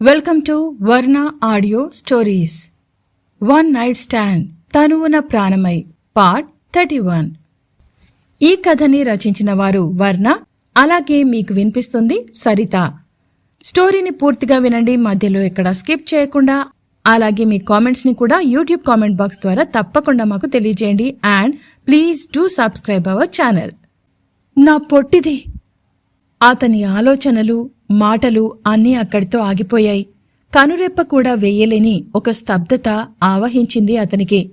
Welcome to Varna audio stories. One night stand తనువున ప్రాణమై part thirty one. ఈ కథని రచించిన వారు వర్ణ అలాగే మీకు వినిపిస్తుంది సరిత. స్టోరీని పూర్తిగా వినండి మధ్యలో ఎక్కడ స్కిప్ చేయకుండా అలాగే మీ కామెంట్స్ని కూడా యూట్యూబ్ కామెంట్ బాక్స్ ద్వారా తప్పకుండా మాకు తెలియజేయండి and please do subscribe our channel. నా పొట్టిది. అతని ఆలోచనలు మాటలు అన్నీ అక్కడితో ఆగిపోయాయి. కనురెప్ప కూడా వెయ్యలేని ఒక స్తబ్దత ఆవహించింది అతనికి.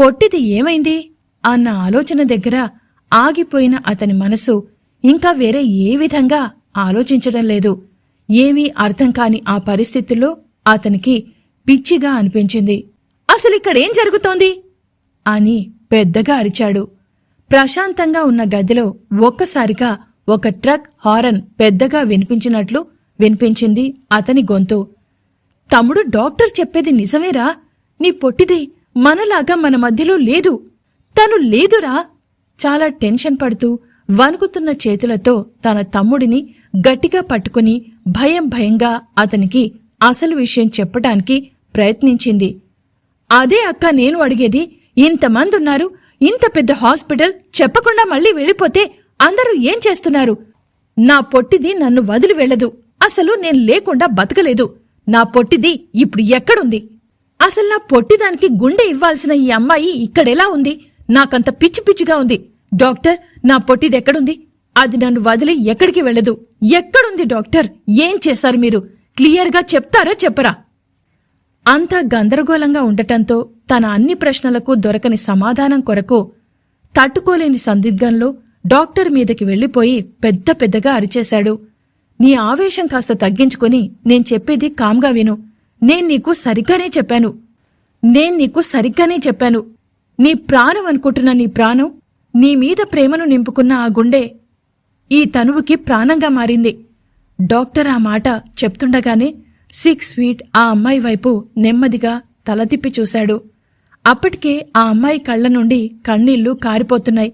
పొట్టిది ఏమైంది? అన్న ఆలోచన దగ్గర ఆగిపోయిన అతని మనసు ఇంకా వేరే ఏ విధంగా ఆలోచించడం లేదు. ఏమీ అర్థం కాని ఆ పరిస్థితుల్లో అతనికి పిచ్చిగా అనిపించింది. అసలిక్కడేం జరుగుతోంది? అని పెద్దగా అరిచాడు. ప్రశాంతంగా ఉన్న గదిలో ఒక్కసారిగా ఒక ట్రక్ హారన్ పెద్దగా వినిపించినట్లు వినిపించింది అతని గొంతు. తమ్ముడు డాక్టర్ చెప్పేది నిజమేరా? నీ పొట్టిది మనలాగా మన మధ్యలో లేదు. తను లేదురా? చాలా టెన్షన్ పడుతూ వణుకుతున్న చేతులతో తన తమ్ముడిని గట్టిగా పట్టుకుని భయం భయంగా అతనికి అసలు విషయం చెప్పటానికి ప్రయత్నించింది. అదే అక్క నేను అడిగేది ఇంతమంది ఉన్నారు ఇంత పెద్ద హాస్పిటల్ చెప్పకుండా మళ్ళీ వెళ్ళిపోతే అందరూ ఏం చేస్తున్నారు? నా పొట్టిది నన్ను వదిలి వెళ్ళదు. అసలు నేను లేకుండా బతకలేదు. నా పొట్టిది ఇప్పుడు ఎక్కడుంది? అసలు నా పొట్టిదానికి గుండె ఇవ్వాల్సిన ఈ అమ్మాయి ఇక్కడెలా ఉంది? నాకంత పిచ్చి పిచ్చిగా ఉంది. డాక్టర్ నా పొట్టిది ఎక్కడుంది? అది నన్ను వదిలి ఎక్కడికి వెళ్ళదు. ఎక్కడుంది డాక్టర్? ఏం చేశారు మీరు? క్లియర్గా చెప్తారా చెప్పరా? అంతా గందరగోళంగా ఉండటంతో తన అన్ని ప్రశ్నలకు దొరకని సమాధానం కొరకు తట్టుకోలేని సందిగ్ధంలో డాక్టర్ మీదకి వెళ్ళిపోయి పెద్ద పెద్దగా అరిచేశాడు. నీ ఆవేశం కాస్త తగ్గించుకుని నేను చెప్పేది కామ్గా విను. నేను నీకు సరిగ్గానే చెప్పాను. నేను నీకు సరిగ్గానే చెప్పాను. నీ ప్రాణం అనుకుంటున్న నీ ప్రాణం నీ మీద ప్రేమను నింపుకున్న ఆ గుండె ఈ తనువుకి ప్రాణంగా మారింది. డాక్టర్ ఆ మాట చెప్తుండగానే సిక్స్ ఫీట్ ఆ అమ్మాయి వైపు నెమ్మదిగా తల తిప్పి చూశాడు. అప్పటికే ఆ అమ్మాయి కళ్ళ నుండి కన్నీళ్ళు కారిపోతున్నాయి.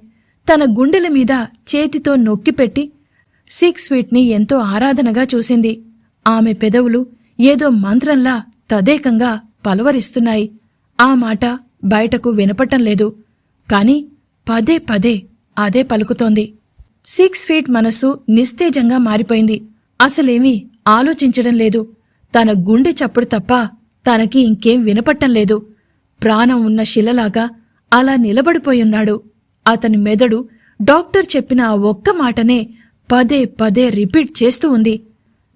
తన గుండెల మీద చేతితో నొక్కిపెట్టి సిక్స్ ఫీట్ని ఎంతో ఆరాధనగా చూసింది. ఆమె పెదవులు ఏదో మంత్రంలా తదేకంగా పలవరిస్తున్నాయి. ఆ మాట బయటకు వినపటం లేదు. కాని పదే పదే అదే పలుకుతోంది. సిక్స్ ఫీట్ మనసు నిస్తేజంగా మారిపోయింది. అసలేమీ ఆలోచించడం లేదు. తన గుండె చప్పుడు తప్ప తనకి ఇంకేం వినపట్టం లేదు. ప్రాణం ఉన్న శిలలాగా అలా నిలబడిపోయున్నాడు. అతని మెదడు డాక్టర్ చెప్పిన ఆ ఒక్క మాటనే పదే పదే రిపీట్ చేస్తూ ఉంది.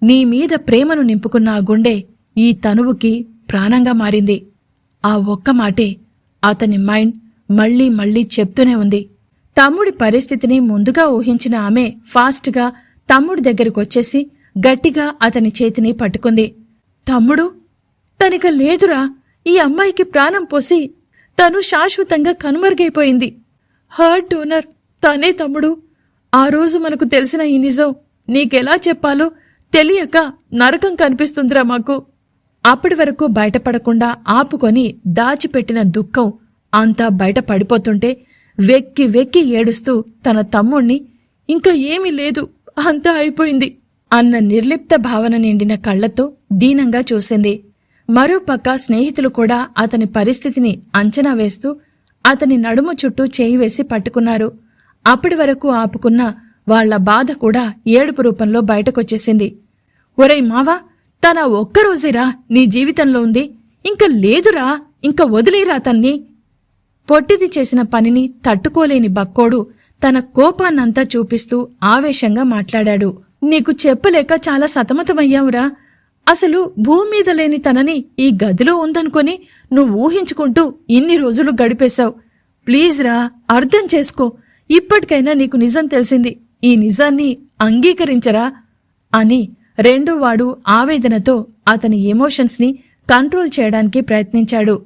నీ మీద ప్రేమను నింపుకున్న ఆ గుండె ఈ తనువుకి ప్రాణంగా మారింది. ఆ ఒక్క మాటే అతని మైండ్ మళ్ళీ మళ్ళీ చెప్తూనే ఉంది. తమ్ముడి పరిస్థితిని ముందుగా ఊహించిన ఆమె ఫాస్ట్గా తమ్ముడి దగ్గరకొచ్చేసి గట్టిగా అతని చేతిని పట్టుకుంది. తమ్ముడు తనిక లేదురా ఈ అమ్మాయికి ప్రాణం పోసి తను శాశ్వతంగా కనుమరుగైపోయింది. హార్ట్ డోనర్ తనే తమ్ముడు. ఆ రోజు మనకు తెలిసిన ఈ నిజం నీకెలా చెప్పాలో తెలియక నరకం కనిపిస్తుందిరా మాకు. అప్పటి వరకు బయటపడకుండా ఆపుకొని దాచిపెట్టిన దుఃఖం అంతా బయట పడిపోతుంటే వెక్కి వెక్కి ఏడుస్తూ తన తమ్ముణ్ణి ఇంకా ఏమీ లేదు అంతా అయిపోయింది అన్న నిర్లిప్త భావన నిండిన కళ్ళతో దీనంగా చూసింది. మరోపక్క స్నేహితులు కూడా అతని పరిస్థితిని అంచనా వేస్తూ అతని నడుము చుట్టూ చేయి వేసి పట్టుకున్నారు. అప్పటి వరకు ఆపుకున్న వాళ్ళ బాధ కూడా ఏడుపు రూపంలో బయటకొచ్చేసింది. ఒరేయ్ మావా తన ఒక్కరోజేరా నీ జీవితంలో ఉంది. ఇంక లేదురా ఇంక వదిలేరా తన్ని. పొట్టిది చేసిన పనిని తట్టుకోలేని బక్కోడు తన కోపాన్నంతా చూపిస్తూ ఆవేశంగా మాట్లాడాడు. నీకు చెప్పలేక చాలా సతమతమయ్యావురా. అసలు భూమి మీద లేని తనని ఈ గదిలో ఉందనుకొని నువ్వు ఊహించుకుంటూ ఇన్ని రోజులు గడిపేశావు. ప్లీజ్ రా అర్థం చేసుకో. ఇప్పటికైనా నీకు నిజం తెలిసింది. ఈ నిజాన్ని అంగీకరించరా? అని రెండో వాడు ఆవేదనతో అతని ఎమోషన్స్ని కంట్రోల్ చేయడానికి ప్రయత్నించాడు.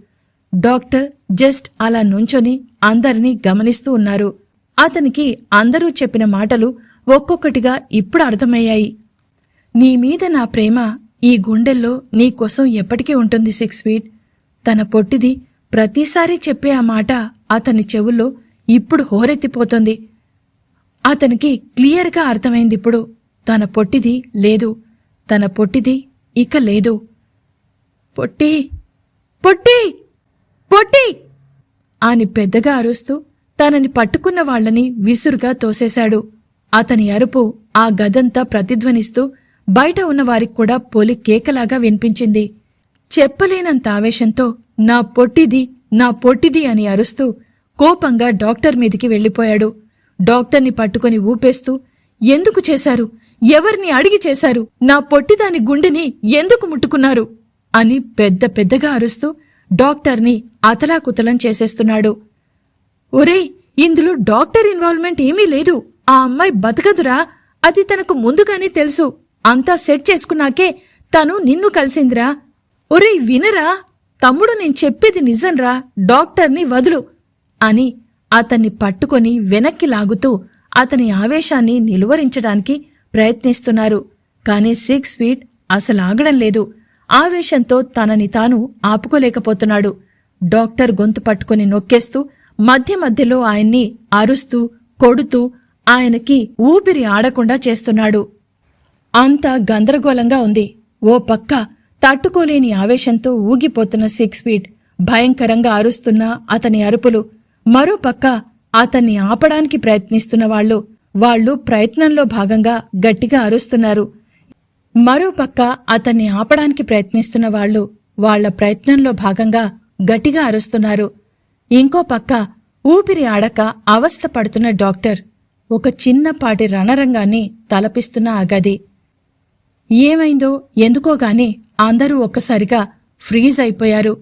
డాక్టర్ జస్ట్ అలా నుంచొని అందరినీ గమనిస్తూ ఉన్నారు. అతనికి అందరూ చెప్పిన మాటలు ఒక్కొక్కటిగా ఇప్పుడు అర్థమయ్యాయి. నీ మీద నా ప్రేమ ఈ గుండెల్లో నీకోసం ఎప్పటికీ ఉంటుంది సిక్స్ ఫీట్. తన పొట్టిది ప్రతిసారి చెప్పే ఆ మాట అతని చెవుల్లో ఇప్పుడు హోరెత్తిపోతుంది. అతనికి క్లియర్గా అర్థమైంది ఇప్పుడు తన పొట్టిది లేదు తన పొట్టిది ఇక లేదు. పొట్టి పొట్టి పొట్టి అని పెద్దగా అరుస్తూ తనని పట్టుకున్న వాళ్ళని విసురుగా తోసేశాడు. అతని అరుపు ఆ గదంతా ప్రతిధ్వనిస్తూ బయట ఉన్నవారికి కూడా పొలి కేకలాగా వినిపించింది. చెప్పలేనంత ఆవేశంతో నా పొట్టిది నా పొట్టిది అని అరుస్తూ కోపంగా డాక్టర్ మీదికి వెళ్ళిపోయాడు. డాక్టర్ని పట్టుకొని ఊపేస్తూ ఎందుకు చేశారు? ఎవరిని అడిగి చేశారు? నా పొట్టిదాని గుండెని ఎందుకు ముట్టుకున్నారు? అని పెద్ద పెద్దగా అరుస్తూ డాక్టర్ని అతలాకుతలం చేసేస్తున్నాడు. ఒరేయ్ ఇందులో డాక్టర్ ఇన్వాల్వ్మెంట్ ఏమీ లేదు. ఆ అమ్మాయి బతకదురా. అది తనకు ముందుగానే తెలుసు. అంతా సెట్ చేసుకున్నాకే తను నిన్ను కలిసిందిరా. ఒరేయ్ వినరా? తమ్ముడు నేను చెప్పేది నిజంరా? డాక్టర్ని వదులు అని అతన్ని పట్టుకొని వెనక్కి లాగుతూ అతని ఆవేశాన్ని నిలువరించడానికి ప్రయత్నిస్తున్నారు. కాని సిక్స్ ఫీట్ అసలు ఆగడం లేదు. ఆవేశంతో తనని తాను ఆపుకోలేకపోతున్నాడు. డాక్టర్ గొంతు పట్టుకొని నొక్కేస్తూ మధ్య మధ్యలో ఆయన్ని అరుస్తూ కొడుతూ ఆయనకి ఊపిరి ఆడకుండా చేస్తున్నాడు. అంతా గందరగోళంగా ఉంది. ఓ పక్క తట్టుకోలేని ఆవేశంతో ఊగిపోతున్న సిక్స్ ఫీట్ భయంకరంగా అరుస్తున్న అతని అరుపులు. మరోపక్క అతన్ని ఆపడానికి ప్రయత్నిస్తున్న వాళ్ళు వాళ్ళు ప్రయత్నంలో భాగంగా గట్టిగా అరుస్తున్నారు. మరోపక్క అతన్ని ఆపడానికి ప్రయత్నిస్తున్న వాళ్ళు వాళ్ళ ప్రయత్నంలో భాగంగా గట్టిగా అరుస్తున్నారు. ఇంకో పక్క ఊపిరి ఆడక అవస్థ పడుతున్న డాక్టర్ ఒక చిన్నపాటి రణరంగాన్ని తలపిస్తున్న ఆ గది. ఏమైందో ఎందుకోగానే అందరూ ఒక్కసారిగా ఫ్రీజ్ అయిపోయారు.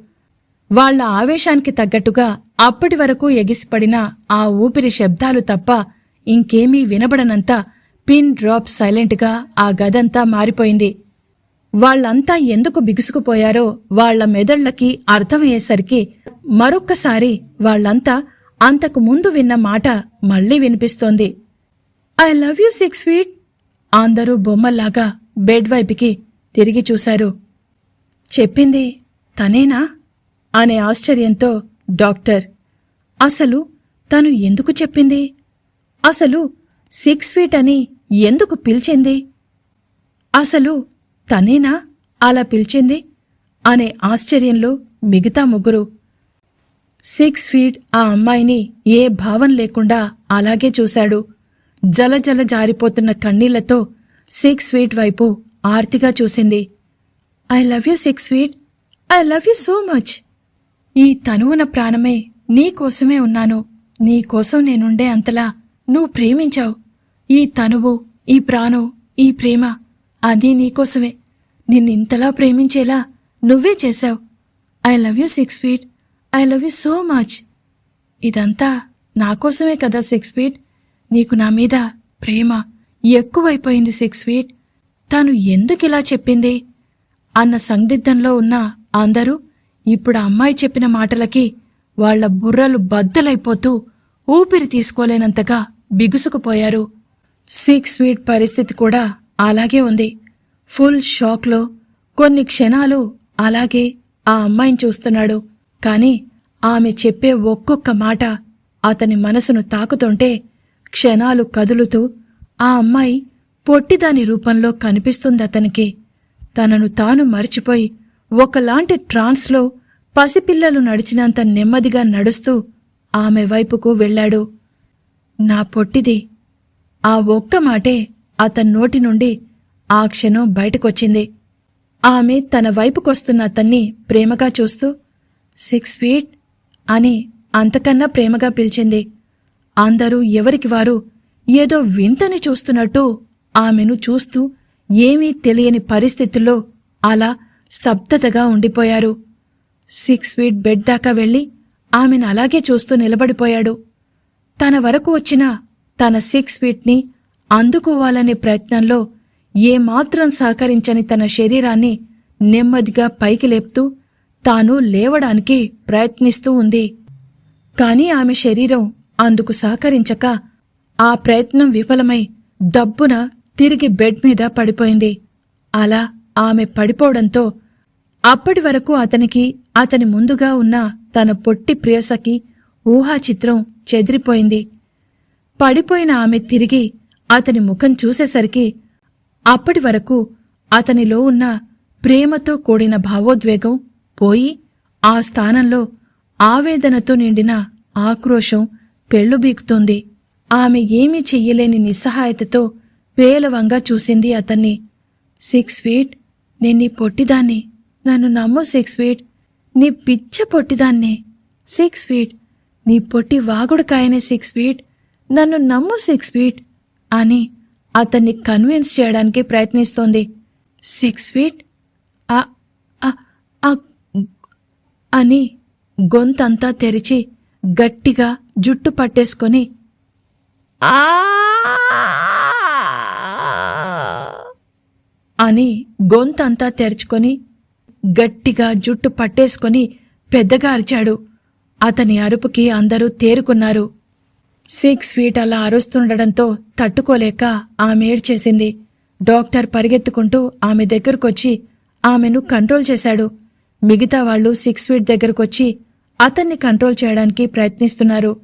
వాళ్ళ ఆవేశానికి తగ్గట్టుగా అప్పటి వరకు ఎగిసిపడిన ఆ ఊపిరి శబ్దాలు తప్ప ఇంకేమీ వినబడనంత పిన్ డ్రాప్ సైలెంట్గా ఆ గదంతా మారిపోయింది. వాళ్ళంతా ఎందుకు బిగుసుకుపోయారో వాళ్ళ మెదళ్ళకి అర్థమయ్యేసరికి మరొక్కసారి వాళ్ళంతా అంతకు ముందు విన్న మాట మళ్ళీ వినిపిస్తోంది. I love you six feet అందరూ బొమ్మల్లాగా బెడ్ వైపుకి తిరిగి చూశారు. చెప్పింది తనేనా? అనే ఆశ్చర్యంతో డాక్టర్. అసలు తను ఎందుకు చెప్పింది? అసలు సిక్స్ ఫీట్ అని ఎందుకు పిలిచింది? అసలు తనేనా అలా పిలిచింది? అనే ఆశ్చర్యంలో మిగతా ముగ్గురు. సిక్స్ ఫీట్ ఆ అమ్మాయిని ఏ భావం లేకుండా అలాగే చూశాడు. జలజల జారిపోతున్న కన్నీళ్ళతో సిక్స్ స్వీట్ వైపు ఆర్తిగా చూసింది. I love you six sweet I love you so much. ఈ తనువున ప్రాణమే నీకోసమే ఉన్నాను. నీకోసం నేనుండే అంతలా నువ్వు ప్రేమించావు. ఈ తనువు ఈ ప్రాణం ఈ ప్రేమ అది నీకోసమే నిన్నింతలా ప్రేమించేలా నువ్వే చేశావు. I love you six feet. I love you so much. ఇదంతా నాకోసమే కదా సిక్స్ ఫీట్. నీకు నా మీద ప్రేమ. ఎక్కువైపోయింది సిక్స్ ఫీట్ తాను ఎందుకిలా చెప్పింది? అన్న సందిగ్ధంలో ఉన్న అందరూ ఇప్పుడు అమ్మాయి చెప్పిన మాటలకి వాళ్ళ బుర్రలు బద్దలైపోతూ ఊపిరి తీసుకోలేనంతగా బిగుసుకుపోయారు. సిక్స్ ఫీట్ పరిస్థితి కూడా అలాగే ఉంది. ఫుల్ షాక్లో కొన్ని క్షణాలు అలాగే ఆ అమ్మాయిని చూస్తున్నాడు. కాని ఆమె చెప్పే ఒక్కొక్క మాట అతని మనసును తాకుతుంటే క్షణాలు కదులుతూ ఆ అమ్మాయి పొట్టిదాని రూపంలో కనిపిస్తుంది అతనికి తనను తాను మర్చిపోయి ఒకలాంటి ట్రాన్స్లో పసిపిల్లలు నడిచినంత నెమ్మదిగా నడుస్తూ ఆమె వైపుకు వెళ్ళాడు. నా పొట్టిది. ఆ ఒక్క మాటే అతని నోటి నుండి ఆ క్షణం బయటకొచ్చింది. ఆమె తన వైపుకొస్తున్న అతన్ని ప్రేమగా చూస్తూ సిక్స్ ఫీట్ అని అంతకన్నా ప్రేమగా పిలిచింది. అందరూ ఎవరికి వారు ఏదో వింతని చూస్తున్నట్టు ఆమెను చూస్తూ ఏమీ తెలియని పరిస్థితుల్లో అలా స్తబ్దతగా ఉండిపోయారు. సిక్స్ ఫీట్ బెడ్ దాకా వెళ్ళి ఆమెను అలాగే చూస్తూ నిలబడిపోయాడు. తన వరకు వచ్చిన తన సిక్స్ ఫీట్ని అందుకోవాలనే ప్రయత్నంలో ఏమాత్రం సహకరించని తన శరీరాన్ని నెమ్మదిగా పైకి లేపుతూ తాను లేవడానికి ప్రయత్నిస్తూ ఉంది. కాని ఆమె శరీరం అందుకు సహకరించక ఆ ప్రయత్నం విఫలమై దబ్బున తిరిగి బెడ్ మీద పడిపోయింది. అలా ఆమె పడిపోవడంతో అప్పటి వరకు అతనికి అతని ముందుగా ఉన్న తన పొట్టి ప్రియసకి ఊహాచిత్రం చెదిరిపోయింది. పడిపోయిన ఆమె తిరిగి అతని ముఖం చూసేసరికి అప్పటి వరకు అతనిలో ఉన్న ప్రేమతో కూడిన భావోద్వేగం పోయి ఆ స్థానంలో ఆవేదనతో నిండిన ఆక్రోశం పెళ్ళుబీకుతోంది. ఆమె ఏమీ చెయ్యలేని నిస్సహాయతతో పేలవంగా చూసింది అతన్ని. సిక్స్ ఫీట్ నేను నీ పొట్టిదాన్ని. నన్ను నమ్ము సిక్స్ ఫీట్ నీ పిచ్చ పొట్టిదాన్నే. సిక్స్ ఫీట్ నీ పొట్టి వాగుడుకాయనే సిక్స్ ఫీట్ నన్ను నమ్ము సిక్స్ ఫీట్ అని అతన్ని కన్విన్స్ చేయడానికి ప్రయత్నిస్తోంది. సిక్స్ ఫీట్ ఆ అని గొంతంతా తెరిచి గట్టిగా జుట్టు పట్టేసుకొని అని గొంతంతా తెరుచుకొని గట్టిగా జుట్టు పట్టేసుకొని పెద్దగా అరిచాడు. అతని అరుపుకి అందరూ తేరుకున్నారు. సిక్స్ ఫీట్ అలా అరుస్తుండడంతో తట్టుకోలేక ఆమె ఏడ్చేసింది. డాక్టర్ పరిగెత్తుకుంటూ ఆమె దగ్గరకొచ్చి ఆమెను కంట్రోల్ చేశాడు. మిగతా వాళ్ళు సిక్స్ ఫీట్ దగ్గరకొచ్చి అతన్ని కంట్రోల్ చేయడానికి ప్రయత్నిస్తున్నారు.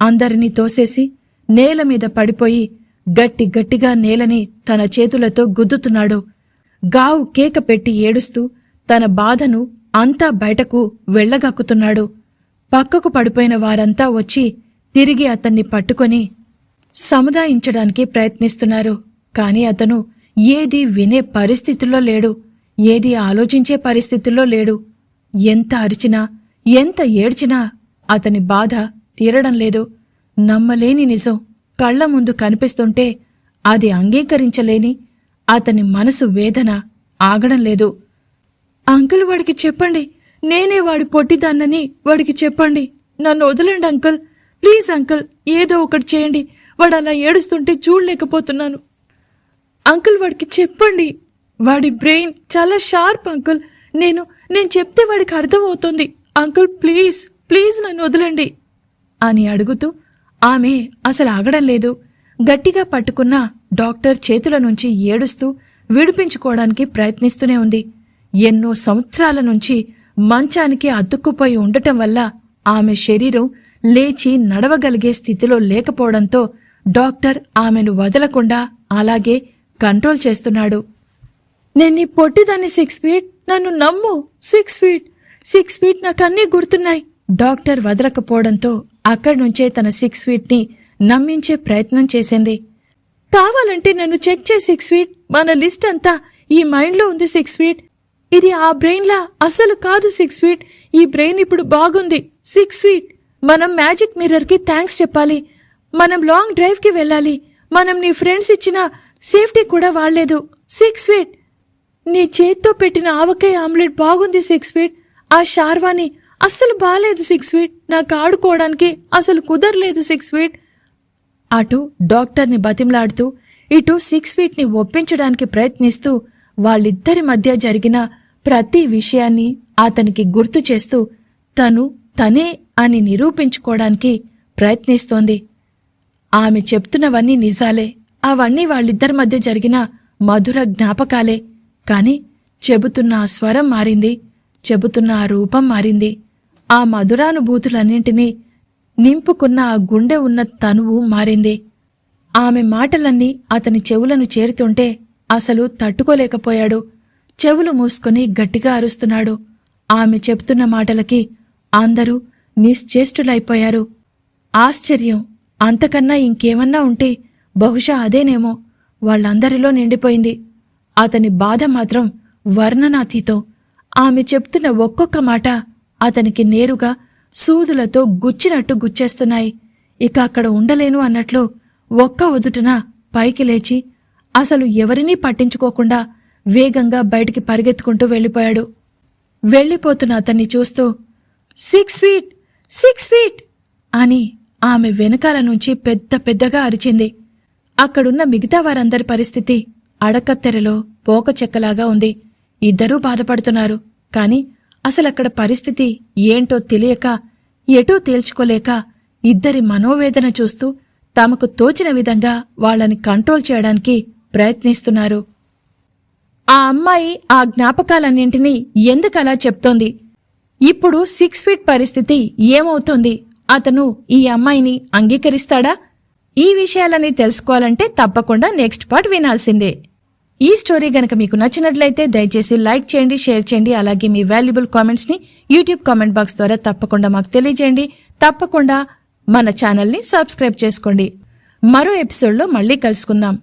అందరినీ తోసేసి నేల మీద పడిపోయి గట్టి గట్టిగా నేలని తన చేతులతో గుద్దుతున్నాడు. గావు కేక పెట్టి ఏడుస్తూ తన బాధను అంతా బయటకు వెళ్ళగక్కుతున్నాడు. పక్కకు పడిపోయిన వారంతా వచ్చి తిరిగి అతన్ని పట్టుకొని సముదాయించడానికి ప్రయత్నిస్తున్నారు. కాని అతను ఏది వినే పరిస్థితుల్లో లేడు. ఏది ఆలోచించే పరిస్థితుల్లో లేడు. ఎంత అరిచినా ఎంత ఏడ్చినా అతని బాధ తీరడం లేదు. నమ్మలేని నిజం. కళ్ళ ముందు కనిపిస్తుంటే అది అంగీకరించలేని అతని మనసు వేదన ఆగడం లేదు. అంకుల్ వాడికి చెప్పండి. నేనే వాడి పొట్టిదాన్నని వాడికి చెప్పండి. నన్ను వదలండి అంకుల్. ప్లీజ్ అంకుల్ ఏదో ఒకటి చేయండి. వాడు అలా ఏడుస్తుంటే చూడలేకపోతున్నాను. అంకుల్ వాడికి చెప్పండి. వాడి బ్రెయిన్ చాలా షార్ప్ అంకుల్. నేను నేను చెప్తే వాడికి అర్థమవుతుంది. అంకుల్ ప్లీజ్ ప్లీజ్ నన్ను వదలండి అని అడుగుతూ ఆమె అసలు ఆగడం లేదు. గట్టిగా పట్టుకున్న డాక్టర్ చేతుల నుంచి ఏడుస్తూ విడిపించుకోవడానికి ప్రయత్నిస్తూనే ఉంది. ఎన్నో సంవత్సరాల నుంచి మంచానికి అతుక్కుపోయి ఉండటం వల్ల ఆమె శరీరం లేచి నడవగలిగే స్థితిలో లేకపోవడంతో డాక్టర్ ఆమెను వదలకుండా అలాగే కంట్రోల్ చేస్తున్నాడు. నేను నీ పొట్టిదాన్ని సిక్స్ ఫీట్ నన్ను నమ్ము. సిక్స్ ఫీట్ సిక్స్ ఫీట్ నాకు అన్నీ గుర్తున్నాయి. డాక్టర్ వదలకపోవడంతో అక్కడి నుంచే తన సిక్స్ స్వీట్ని నమ్మించే ప్రయత్నం చేసింది. కావాలంటే నన్ను చెక్ చే సిక్స్ ఫీట్. మన లిస్ట్ అంతా ఈ మైండ్లో ఉంది సిక్స్ ఫీట్. ఇది ఆ బ్రెయిన్లా అసలు కాదు సిక్స్ ఫీట్. ఈ బ్రెయిన్ ఇప్పుడు బాగుంది సిక్స్ ఫీట్. మనం మ్యాజిక్ మిర్రర్కి థ్యాంక్స్ చెప్పాలి. మనం లాంగ్ డ్రైవ్కి వెళ్ళాలి. మనం నీ ఫ్రెండ్స్ ఇచ్చిన సేఫ్టీ కూడా వాడలేదు సిక్స్ ఫీట్. నీ చేత్తో పెట్టిన ఆవకాయ ఆమ్లెట్ బాగుంది సిక్స్ ఫీట్. ఆ షార్వాని అస్సలు బాలేదు సిక్స్ ఫీట్. నాకు ఆడుకోవడానికి అసలు కుదరలేదు సిక్స్ ఫీట్. అటు డాక్టర్ని బతిమలాడుతూ ఇటు సిక్స్ ఫీట్ని ఒప్పించడానికి ప్రయత్నిస్తూ వాళ్ళిద్దరి మధ్య జరిగిన ప్రతి విషయాన్ని అతనికి గుర్తు చేస్తూ తను తనే అని నిరూపించుకోవడానికి ప్రయత్నిస్తోంది. ఆమె చెప్తున్నవన్నీ నిజాలే. అవన్నీ వాళ్ళిద్దరి మధ్య జరిగిన మధుర జ్ఞాపకాలే. కాని చెబుతున్న ఆ స్వరం మారింది. చెబుతున్న ఆ రూపం మారింది. ఆ మధురానుభూతులన్నింటినీ నింపుకున్న ఆ గుండె ఉన్న తనువు మారింది. ఆమె మాటలన్నీ అతని చెవులను చేరుతుంటే అసలు తట్టుకోలేకపోయాడు. చెవులు మూసుకొని గట్టిగా అరుస్తున్నాడు. ఆమె చెప్తున్న మాటలకి అందరూ నిశ్చేష్టులైపోయారు. ఆశ్చర్యం. అంతకన్నా ఇంకేమన్నా ఉంటే బహుశా అదేనేమో వాళ్ళందరిలో నిండిపోయింది. అతని బాధ మాత్రం వర్ణనాతీతం. ఆమె చెప్తున్న ఒక్కొక్క మాట అతనికి నేరుగా సూదులతో గుచ్చినట్టు గుచ్చేస్తున్నాయి. ఇక అక్కడ ఉండలేను అన్నట్లు ఒక్క ఒదుటున పైకి లేచి అసలు ఎవరినీ పట్టించుకోకుండా వేగంగా బయటికి పరిగెత్తుకుంటూ వెళ్ళిపోయాడు. వెళ్ళిపోతున్న అతన్ని చూస్తూ సిక్స్ ఫీట్ సిక్స్ ఫీట్ అని ఆమె వెనకాల నుంచి పెద్ద పెద్దగా అరిచింది. అక్కడున్న మిగతా వారందరి పరిస్థితి అడకత్తెరలో పోక చెక్కలాగా ఉంది. ఇద్దరూ బాధపడుతున్నారు. కాని అసలక్కడ పరిస్థితి ఏంటో తెలియక ఎటూ తేల్చుకోలేక ఇద్దరి మనోవేదన చూస్తూ తమకు తోచిన విధంగా వాళ్ళని కంట్రోల్ చేయడానికి ప్రయత్నిస్తున్నారు. ఆ అమ్మాయి ఆ జ్ఞాపకాలన్నింటినీ ఎందుకలా చెప్తోంది? ఇప్పుడు సిక్స్ ఫీట్ పరిస్థితి ఏమవుతోంది? అతను ఈ అమ్మాయిని అంగీకరిస్తాడా? ఈ విషయాలని తెలుసుకోవాలంటే తప్పకుండా నెక్స్ట్ పార్ట్ వినాల్సిందే. ఈ స్టోరీ గనక మీకు నచ్చినట్లయితే దయచేసి లైక్ చేయండి షేర్ చేయండి అలాగే మీ వాల్యుబుల్ కామెంట్స్ని యూట్యూబ్ కామెంట్ బాక్స్ ద్వారా తప్పకుండా మాకు తెలియజేయండి. తప్పకుండా మన ఛానల్ని సబ్స్క్రైబ్ చేసుకోండి. మరో ఎపిసోడ్లో మళ్ళీ కలుసుకుందాం.